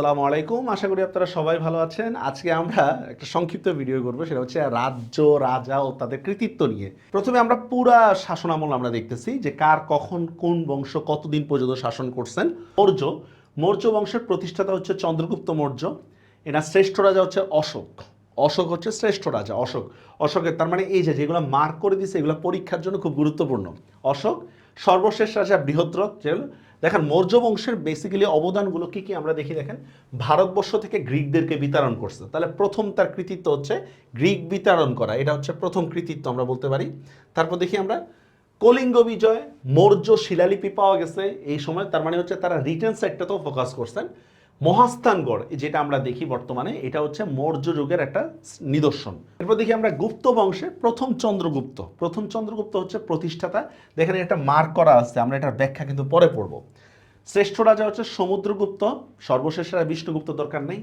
আসসালামু আলাইকুম। আশা করি আপনারা সবাই ভালো আছেন। আজকে আমরা একটা সংক্ষিপ্ত ভিডিও করব। সেটা হচ্ছে রাজ্য, রাজা ও তাদের কৃতিত্ব নিয়ে। প্রথমে আমরা পুরা শাসনামল আমরা দেখতেছি যে কার, কখন, কোন বংশ কতদিন পর্যন্ত শাসন করছেন। মৌর্য। মৌর্য বংশের প্রতিষ্ঠাতা হচ্ছে চন্দ্রগুপ্ত মৌর্য। এনার শ্রেষ্ঠ রাজা হচ্ছে অশোক। অশোক হচ্ছে শ্রেষ্ঠ রাজা, অশোক। অশোকের তার মানে এই যে যেগুলো মার্ক করে দিছে এগুলো পরীক্ষার জন্য খুব গুরুত্বপূর্ণ। অশোক সর্বশেষ রাজা বৃহত্তর যেগুলো দেখেন, মৌর্য বংশের বেসিক্যালি অবদানগুলো কী কী আমরা দেখি দেখেন? ভারতবর্ষ থেকে গ্রিকদেরকে বিতরণ করছে। তাহলে প্রথম তার কৃতিত্ব হচ্ছে গ্রিক বিতরণ করা। এটা হচ্ছে প্রথম কৃতিত্ব আমরা বলতে পারি। তারপর দেখি আমরা, কলিঙ্গ বিজয়, মৌর্য শিলালিপি পাওয়া গেছে। এই সময় তার মানে হচ্ছে তারা রিটার্ন সাইডটাতেও ফোকাস করছেন। মহাস্থানগড় যেটা আমরা দেখি বর্তমানে, এটা হচ্ছে মৌর্য যুগের একটা নিদর্শন। এরপর দেখি আমরা গুপ্ত বংশে প্রথম চন্দ্রগুপ্ত। প্রথম চন্দ্রগুপ্ত হচ্ছে প্রতিষ্ঠাতা। দেখেন একটা মার্ক করা আছে, আমরা এটার ব্যাখ্যা কিন্তু পরে পড়ব। শ্রেষ্ঠ রাজা হচ্ছে সমুদ্রগুপ্ত, সর্বশেষ রাজা বিষ্ণুগুপ্ত দরকার নেই।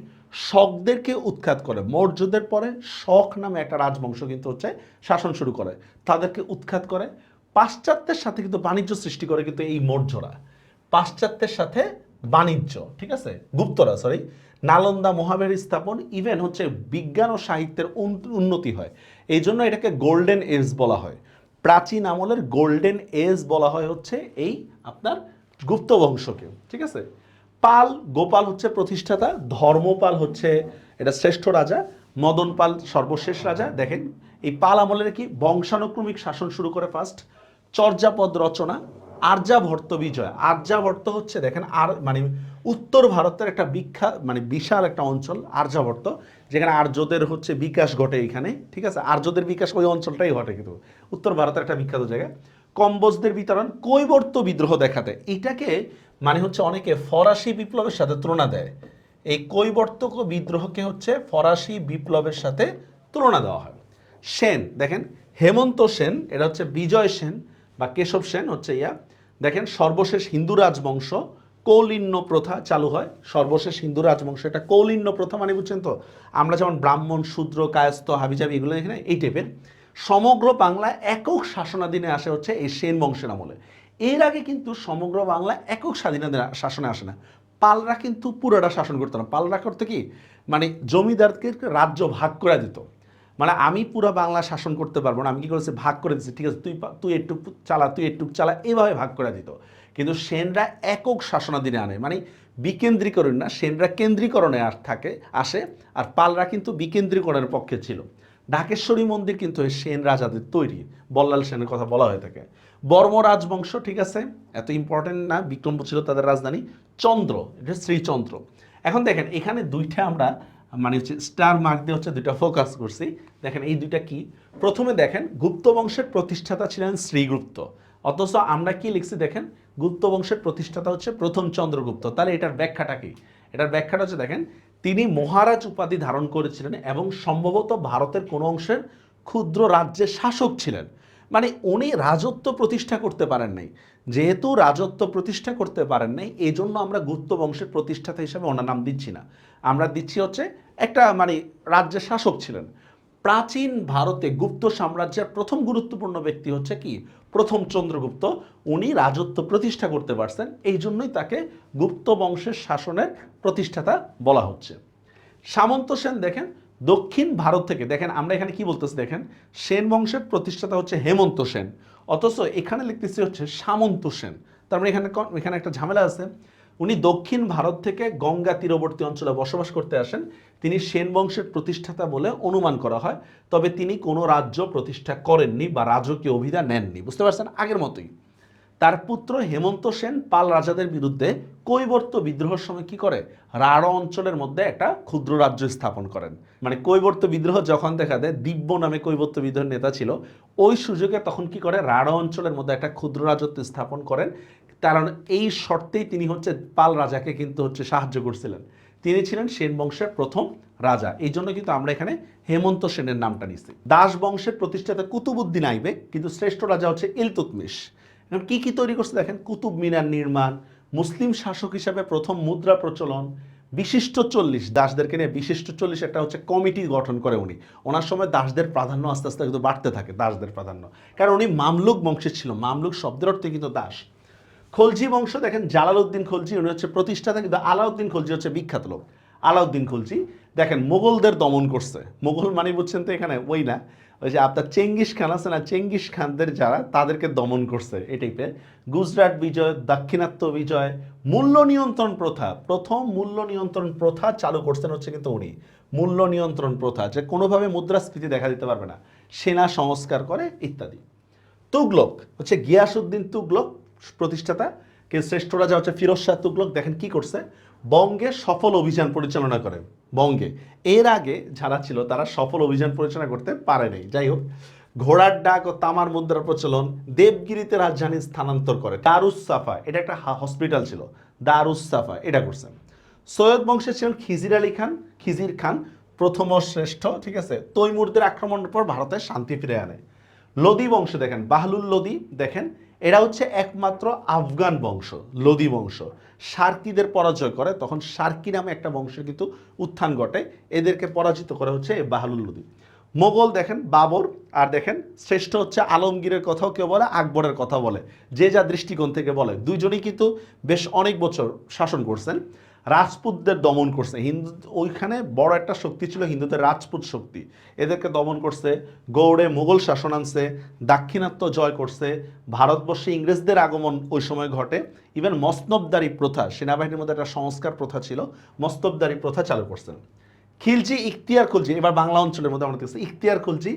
শকদেরকে উৎখাত করে, মৌর্যদের পরে শক নামে একটা রাজবংশ কিন্তু হচ্ছে শাসন শুরু করে, তাদেরকে উৎখাত করে। পাশ্চাত্যের সাথে কিন্তু বাণিজ্য সৃষ্টি করে কিন্তু এই মৌর্যরা। পাশ্চাত্যের সাথে বাণিজ্য, ঠিক আছে? গুপ্তরা সরি নালন্দা মহাবের স্থাপন ইভেন হচ্ছে বিজ্ঞান ও সাহিত্যের উন্নতি হয়। এই জন্য এটাকে গোল্ডেন এজ বলা হয়। প্রাচীন আমলের গোল্ডেন এজ বলা হয় হচ্ছে এই আপনার গুপ্ত বংশকে, ঠিক আছে? পাল, গোপাল হচ্ছে প্রতিষ্ঠাতা, ধর্মপাল হচ্ছে এটা শ্রেষ্ঠ রাজা মদন পাল সর্বশেষ রাজা। দেখেন, এই পাল আমলের কি বংশানুক্রমিক শাসন শুরু করে ফার্স্ট চর্যাপদ রচনা আর্যাভট্ট বিজয় আর্যাভট্ট হচ্ছে, দেখেন, আর মানে উত্তর ভারতের একটা বিখ্যাত মানে বিশাল একটা অঞ্চল আর্যাভট্ট যেখানে আর্যদের হচ্ছে বিকাশ ঘটে এখানে, ঠিক আছে? আর্যদের বিকাশ ওই অঞ্চলটাই ঘটে কিন্তু, উত্তর ভারতের একটা বিখ্যাত জায়গা। কম্বোজদের বিতরণ, কৈবর্ত বিদ্রোহ দেখাতে, এটাকে মানে হচ্ছে অনেকে ফরাসি বিপ্লবের সাথে তুলনা দেয়। এই কৈবর্তক বিদ্রোহকে হচ্ছে ফরাসি বিপ্লবের সাথে তুলনা দেওয়া হয়। সেন, দেখেন, হেমন্ত সেন, এটা হচ্ছে বিজয় সেন বা কেশব সেন হচ্ছে ইয়া। দেখেন, সর্বশেষ হিন্দু রাজবংশ কৌলিন্য প্রথা চালু হয়। সর্বশেষ হিন্দু রাজবংশ, এটা কৌলিন্য প্রথা মানে বুঝছেন তো? আমরা যেমন ব্রাহ্মণ, শূদ্র, কায়স্থ, হাবিজাবি এগুলো এখানে এই টাইপের সমগ্র বাংলা একক শাসনাধীনে আসে হচ্ছে এই সেন বংশের আমলে। এর আগে কিন্তু সমগ্র বাংলা একক স্বাধীনতা শাসনে আসে না। পালরা কিন্তু পুরোটা শাসন করতো না। পালরা করতে কি? মানে জমিদারকে রাজ্য ভাগ করে দিত। মানে আমি পুরো বাংলা শাসন করতে পারব না। আমি কি করেছি? ভাগ করে দিচ্ছি ঠিক আছে, তুই তুই একটু চালা, তুই একটু চালা। এভাবে ভাগ করে দিত। কিন্তু সেনরা একক শাসনাধীনে আনে। মানে বিকেন্দ্রীকরণ না, সেনরা কেন্দ্রীকরণে আর থাকে, আসে। আর পালরা কিন্তু বিকেন্দ্রীকরণের পক্ষে ছিল। ঢাকেশ্বরী মন্দির কিন্তু সেন রাজাদের তৈরি। বল্লাল সেনের কথা বলা হয়ে থাকে। বর্ম রাজবংশ, ঠিক আছে? এত ইম্পর্টেন্ট না, বিক্রমপুর ছিল তাদের রাজধানী। চন্দ্র, এটা শ্রীচন্দ্র। এখন দেখেন, এখানে দুইটা আমরা মানে হচ্ছে স্টার মার্ক দিয়ে হচ্ছে দুইটা ফোকাস করছি। দেখেন এই দুইটা কি? প্রথমে দেখেন, গুপ্ত বংশের প্রতিষ্ঠাতা ছিলেন শ্রীগুপ্ত। অথচ আমরা কি লিখছি দেখেন? গুপ্ত বংশের প্রতিষ্ঠাতা হচ্ছে প্রথম চন্দ্রগুপ্ত। তাহলে এটার ব্যাখ্যাটা কি? এটার ব্যাখ্যাটা হচ্ছে দেখেন, তিনি মহারাজ উপাধি ধারণ করেছিলেন এবং সম্ভবত ভারতের কোনো অংশের ক্ষুদ্র রাজ্যের শাসক ছিলেন। মানে উনি রাজত্ব প্রতিষ্ঠা করতে পারেন নাই। যেহেতু রাজত্ব প্রতিষ্ঠা করতে পারেন নাই এই জন্য আমরা গুপ্ত বংশের প্রতিষ্ঠাতা হিসেবে ওনার নাম দিচ্ছি না। আমরা দিচ্ছি হচ্ছে একটা মানে রাজ্যের শাসক ছিলেন। প্রাচীন ভারতে গুপ্ত সাম্রাজ্যের প্রথম গুরুত্বপূর্ণ ব্যক্তি হচ্ছে কি? প্রথম চন্দ্রগুপ্ত। উনি রাজত্ব প্রতিষ্ঠা করতে পারছেন এই জন্যই তাকে গুপ্ত বংশের শাসনের প্রতিষ্ঠাতা বলা হচ্ছে। সামন্ত সেন দেখেন দক্ষিণ ভারত থেকে, দেখেন, আমরা এখানে কি বলতেছি, দেখেন, সেন বংশের প্রতিষ্ঠাতা হচ্ছে হেমন্ত সেন, অথচ এখানে লিখতেছি হচ্ছে সামন্ত সেন। তার মানে এখানে এখানে একটা ঝামেলা আছে। উনি দক্ষিণ ভারত থেকে গঙ্গা তীরবর্তী অঞ্চলে বসবাস করতে আসেন। তিনি সেন বংশের প্রতিষ্ঠাতা বলে অনুমান করা হয়। তবে তিনি কোনো রাজ্য প্রতিষ্ঠা করেননি বা রাজকীয় অভিধান নেননি। বুঝতে পারছেন? আগের মতোই। পুত্র হেমন্ত সেন পাল রাজাদের বিরুদ্ধে কৈবর্ত বিদ্রোহের সময় কি করে? রাঢ় অঞ্চলের মধ্যে একটা ক্ষুদ্র রাজ্য স্থাপন করেন। মানে কৈবর্ত বিদ্রোহ যখন দেখা দেয়, দিব্য নামে কৈবর্ত বিদ্রোহের নেতা ছিল, ওই সুযোগে তখন কি করে? রাঢ় অঞ্চলের মধ্যে একটা ক্ষুদ্র রাজত্ব স্থাপন করেন। কারণ এই শর্তেই তিনি হচ্ছে, পাল রাজাকে কিন্তু হচ্ছে সাহায্য করছিলেন। তিনি ছিলেন সেন বংশের প্রথম রাজা। এই জন্য কিন্তু আমরা এখানে হেমন্ত সেনের নামটা নিচ্ছি। দাস বংশের প্রতিষ্ঠাতা কুতুবুদ্দিন আইবেক কিন্তু শ্রেষ্ঠ রাজা হচ্ছে ইলতুতমিশ এখন কি কি তৈরি করছে দেখেন? কুতুব মিনার নির্মাণ, মুসলিম শাসক হিসাবে প্রথম মুদ্রা প্রচলন, বিশিষ্ট চল্লিশ, দাসদেরকে নিয়ে বিশিষ্ট চল্লিশ একটা হচ্ছে কমিটি গঠন করে উনি। ওনার সময় দাসদের প্রাধান্য আস্তে আস্তে কিন্তু বাড়তে থাকে, দাসদের প্রাধান্য। কারণ উনি মামলুক বংশের ছিল, মামলুক শব্দের অর্থে কিন্তু দাস। খলজি বংশ দেখেন, জালালউদ্দিন খলজি, উনি হচ্ছে প্রতিষ্ঠাতা, কিন্তু আলাউদ্দিন খলজি হচ্ছে বিখ্যাত লোক। আলাউদ্দিন খলজি, দেখেন, মোগলদের দমন করছে। মোগল মানে বুঝছেন তো এখানে, ওই না। ওই যে আপনার চেঙ্গিস খান আছে না, চেঙ্গিস খানদের যারা, তাদেরকে দমন করছে এই টাইপের গুজরাট বিজয়, দাক্ষিণাত্য বিজয়, মূল্য নিয়ন্ত্রণ প্রথা, প্রথম মূল্য নিয়ন্ত্রণ প্রথা চালু করছেন হচ্ছে কিন্তু উনি। মূল্য নিয়ন্ত্রণ প্রথা, যে কোনোভাবে মুদ্রাস্ফীতি দেখা দিতে পারবে না, সেনা সংস্কার করে ইত্যাদি। তুগলক, হচ্ছে গিয়াসুদ্দিন তুগলক প্রতিষ্ঠাতা কে শ্রেষ্ঠ রাজা হচ্ছে ফিরোজ শাহ তুগলক, দেখেন কি করছে? বঙ্গে সফল অভিযান পরিচালনা করে। বঙ্গে। এর আগে যারা ছিল, তারা সফল অভিযান পরিচালনা করতে পারেনি যাই হোক, ঘোড়ার ডাক ও তামার মুদ্রার প্রচলন দেবগিরিতে রাজধানী স্থানান্তর করে। দারুস সাফা এটা একটা হসপিটাল ছিল। দারুস সাফা এটা করছেন সৈয়দ বংশের ছিলেন খিজির আলী খান। খিজির খান প্রথম শ্রেষ্ঠ, ঠিক আছে? তৈমুরদের আক্রমণের পর ভারতে শান্তি ফিরে আনে। লোদি বংশ দেখেন, বাহলুল লোদি, দেখেন এরা হচ্ছে একমাত্র আফগান বংশ, লোদি বংশ। সার্কিদের পরাজয় করে, তখন সার্কি নামে একটা বংশের কিন্তু উত্থান ঘটে। এদেরকে পরাজিত করা হচ্ছে বাহলুল লোদি। মোগল দেখেন, বাবর, আর দেখেন, শ্রেষ্ঠ হচ্ছে আলমগীরের কথাও কেউ বলে, আকবরের কথা বলে। যে যা দৃষ্টিকোণ থেকে বলে। দুইজনই কিন্তু বেশ অনেক বছর শাসন করছেন। রাজপুতদের দমন করছে। হিন্দু, ওইখানে বড় একটা শক্তি ছিল হিন্দুদের রাজপুত শক্তি। এদেরকে দমন করছে, গৌড়ে মুঘল শাসন আনছে, দাক্ষিণাত্য জয় করছে। ভারতবর্ষে ইংরেজদের আগমন ওই সময় ঘটে। ইভেন মস্তবদারি প্রথা, সেনাবাহিনীর মধ্যে একটা সংস্কার প্রথা ছিল মস্তবদারি প্রথা চালু করছেন। খিলজি ইখতিয়ার খুলজি, এবার বাংলা অঞ্চলের মধ্যে আমরা দেখছি, ইখতিয়ার খুলজি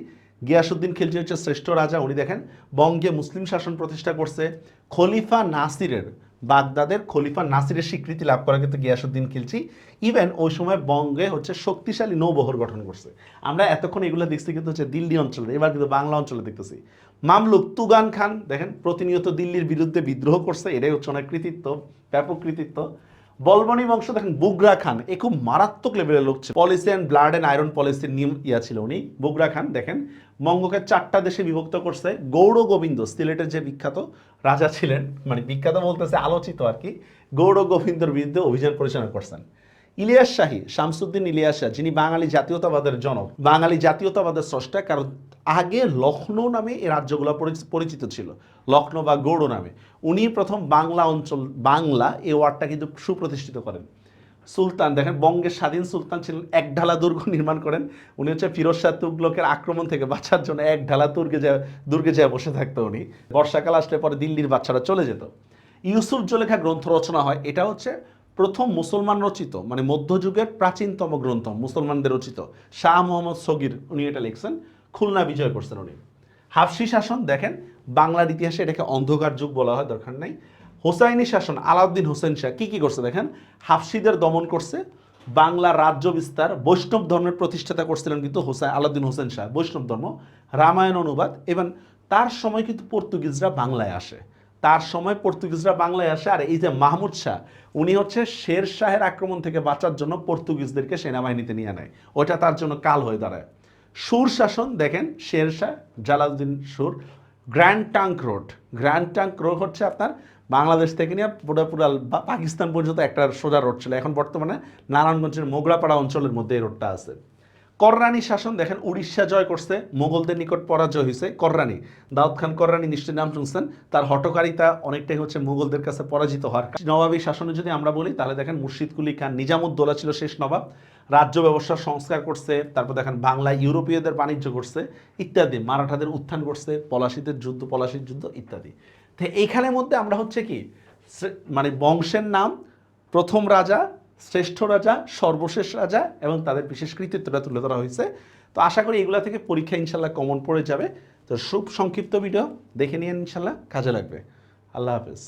গিয়াসুদ্দিন খিলজি হচ্ছে শ্রেষ্ঠ রাজা, উনি দেখেন, বঙ্গে মুসলিম শাসন প্রতিষ্ঠা করছে। খলিফা নাসিরের বাগদাদের খলিফা নাসিরের স্বীকৃতি লাভ করার কিন্তু গিয়াসুদ্দিন খিলজি ইভেন ওই সময় বঙ্গে হচ্ছে শক্তিশালী নৌবহর গঠন করছে। আমরা এতক্ষণ এগুলো দেখছি কিন্তু হচ্ছে দিল্লি অঞ্চলে এবার কিন্তু বাংলা অঞ্চলে দেখতেছি। মামলুক তুগান খান, দেখেন, প্রতিনিয়ত দিল্লির বিরুদ্ধে বিদ্রোহ করছে, এটাই হচ্ছে অনেক কৃতিত্ব, ব্যাপক কৃতিত্ব। বলবনি বংশ দেখেন, বুগরা খান। এ খুব মারাত্মক লেভেলের লোক ছিল। Policy and blood and iron পলিসির নিয়ম ইয়া ছিল উনি। বুগরা খান, দেখেন, বঙ্গকে চারটা দেশে বিভক্ত করছে। গৌড় গোবিন্দ, সিলেটের যে বিখ্যাত রাজা ছিলেন মানে বিখ্যাত বলতেছে আলোচিত আর কি, গৌড় গোবিন্দর বিরুদ্ধে অভিযান পরিচালনা করছেন। ইলিয়াস শাহী, শামসুদ্দিন ইলিয়াস শাহ, যিনি বাঙালি জাতীয়তাবাদের জনক, বাঙালি জাতীয়তাবাদের স্রষ্টা, কারণ আগে লখনৌ নামে এই রাজ্যগুলো পরিচ- পরিচিত ছিল। লখনৌ বা গৌড় নামে। উনি প্রথম বাংলা অঞ্চল, বাংলা এই ওয়ার্ডটা কিন্তু সুপ্রতিষ্ঠিত করেন। সুলতান, দেখেন বঙ্গের স্বাধীন সুলতান ছিলেন, এক ঢালা দুর্গ নির্মাণ করেন। উনি হচ্ছে ফিরোজ শাহ তুগলকের আক্রমণ থেকে বাঁচার জন্য এক ঢালা দুর্গে যা দুর্গে যায় বসে থাকতো উনি। বর্ষাকাল আসলে পরে দিল্লির বাচ্চারা চলে যেত। ইউসুফ জলেখা গ্রন্থ রচনা হয়, এটা হচ্ছে প্রথম মুসলমান রচিত মানে মধ্যযুগের প্রাচীনতম গ্রন্থ, মুসলমানদের রচিত। শাহ মোহাম্মদ সগির, উনি এটা লিখছেন। খুলনা বিজয় করছেন উনি। হাফসি শাসন, দেখেন, বাংলার ইতিহাসে এটাকে অন্ধকার যুগ বলা হয়, দরকার নাই। হোসাইনি শাসন, আলাউদ্দিন হোসেন শাহ, কি কি করছে দেখেন? হাফসিদের দমন করছে, বাংলা রাজ্য বিস্তার, বৈষ্ণব ধর্মের প্রতিষ্ঠাতা করছিলেন কিন্তু হোসাই আলাউদ্দিন হোসেন শাহ, বৈষ্ণব ধর্ম, রামায়ণ অনুবাদ এবং তার সময় কিন্তু পর্তুগিজরা বাংলায় আসে। তার সময় পর্তুগিজরা বাংলায় আসে, আর এই যে মাহমুদ শাহ, উনি হচ্ছে শের শাহের আক্রমণ থেকে বাঁচার জন্য পর্তুগিজদেরকে সেনাবাহিনীতে নিয়ে নেয় ওটা তার জন্য কাল হয়ে দাঁড়ায়। সুর শাসন, দেখেন Sher Shah Jalaluddin Sur, grand trunk road. Grand trunk road হচ্ছে আপনার বাংলাদেশ থেকে নিয়ে পুরো পুরো পাকিস্তান পর্যন্ত একটা সোজা রোড ছিল। এখন বর্তমানে নারায়ণগঞ্জের মোগরাপাড়া অঞ্চলের মধ্যে এই রোডটা আছে। কররানি শাসন, দেখেন, উড়িষ্যা জয় করছে, মোগলদের নিকট পরাজয় হয়েছে। কররানি, দাউদ খান কররানি নিশ্চয়ই নাম শুনছেন। তার হটকারিতা অনেকটাই হচ্ছে মুঘলদের কাছে পরাজিত হওয়ার নবাবী শাসনে যদি আমরা বলি, তাহলে দেখেন মুর্শিদ কুলি খান নিজামুদ্দৌলা ছিল শেষ নবাব। রাজ্য ব্যবস্থার সংস্কার করছে, তারপর দেখেন বাংলা ইউরোপীয়দের বাণিজ্য করছে, ইত্যাদি, মারাঠাদের উত্থান করছে, পলাশিদের যুদ্ধ, পলাশির যুদ্ধ, ইত্যাদি। তো এইখানের মধ্যে আমরা হচ্ছে কি মানে বংশের নাম, প্রথম রাজা, শ্রেষ্ঠ রাজা, সর্বশেষ রাজা এবং তাদের বিশেষ কৃতিত্বটা তুলে ধরা হয়েছে। তো আশা করি এগুলা থেকে পরীক্ষা ইনশাল্লাহ কমন পড়ে যাবে। তো খুব সংক্ষিপ্ত ভিডিও দেখে নিয়ে ইনশাল্লাহ কাজে লাগবে। আল্লাহ হাফেজ।